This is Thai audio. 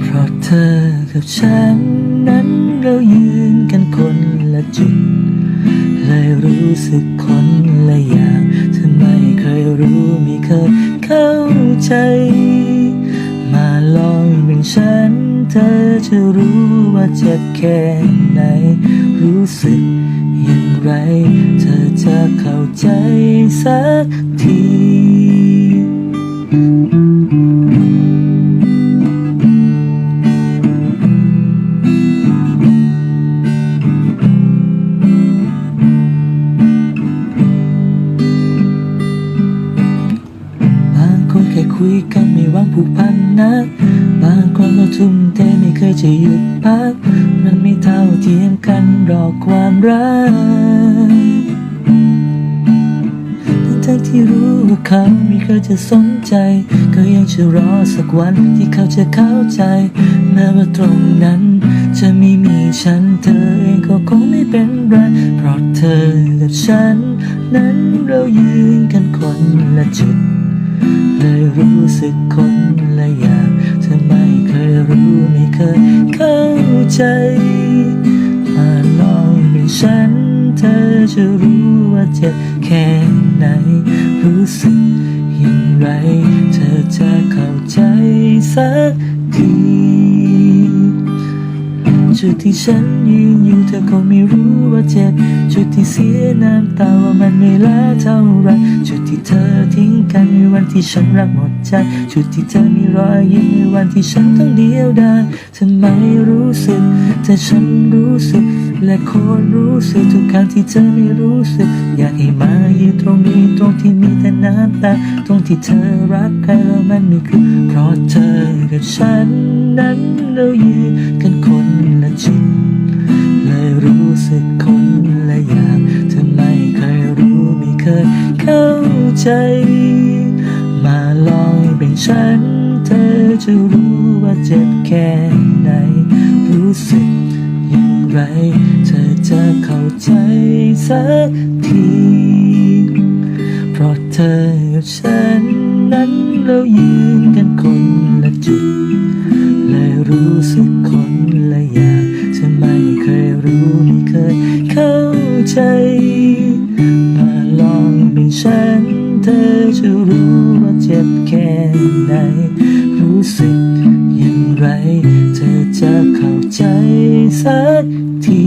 เพราะเธอกับฉันนั้นเรายืนกันคนละจุด เลยรู้สึกคนละอย่างเธอไม่เคยรู้ไม่เคยเข้าใจ มาลองเป็นฉัน เธอจะรู้ว่าเจ็บแค่ไหน รู้สึกอย่างไร เธอจะเข้าใจสักที คุยกันไม่หวังผูกพันนะบางคนก็ทุ่มเทไม่เคยจะหยุดพัก มันไม่เท่าเทียมกันรอกความรักทั้งที่รู้ว่าเขาไม่เคยจะสนใจ ก็ยังจะรอสักวันที่เขาจะเข้าใจ แม้ว่าตรงนั้น จะไม่มีฉันเธอเองก็คงไม่เป็นไรเพราะเธอกับฉัน นั้นเรายืนกันคนละจุด ใจมาลองเป็นฉัน เธอจะรู้ว่าเจ็บแค่ไหน รู้สึกอย่างไร เธอจะเข้าใจสักทีจุดที่ฉันยืนอยู่เธอคงไม่รู้ว่าเจ็บ จุดที่เสียน้ำตาว่ามันไม่ลาเท่าไร จุดที่เธอทิ้งกัน วันที่ฉันรักหมดใจ จุดที่เธอมีรอยยิ้มในวันที่ฉันต้องเดียวดายเธอไม่รู้สึกแต่ฉันรู้สึก และคนรู้สึกทุกครั้งที่เธอไม่รู้สึก อยากให้มายืนตรงนี้ตรงที่มีแต่น้ำตาตรงที่เธอรักใครแล้วมันไม่คือเพราะเธอกับฉันนั้นเรายืนกันคนละจุดเลยรู้สึกคนละอย่างเธอไม่เคยรู้ไม่เคยเข้าใจ มาลองเป็นฉัน เธอจะรู้ว่าเจ็บแค่ไหน รู้สึกอย่างไร เธอจะเข้าใจสักที เพราะเธอกับฉันนั้นเรายืนกันคนละจุดเลยรู้สึกคนละอย่างเธอไม่เคยรู้ไม่เคยเข้าใจ มาลองเป็นฉัน เธอจะรู้ ไหน รู้สึกอย่างไร เธอจะเข้าใจสักที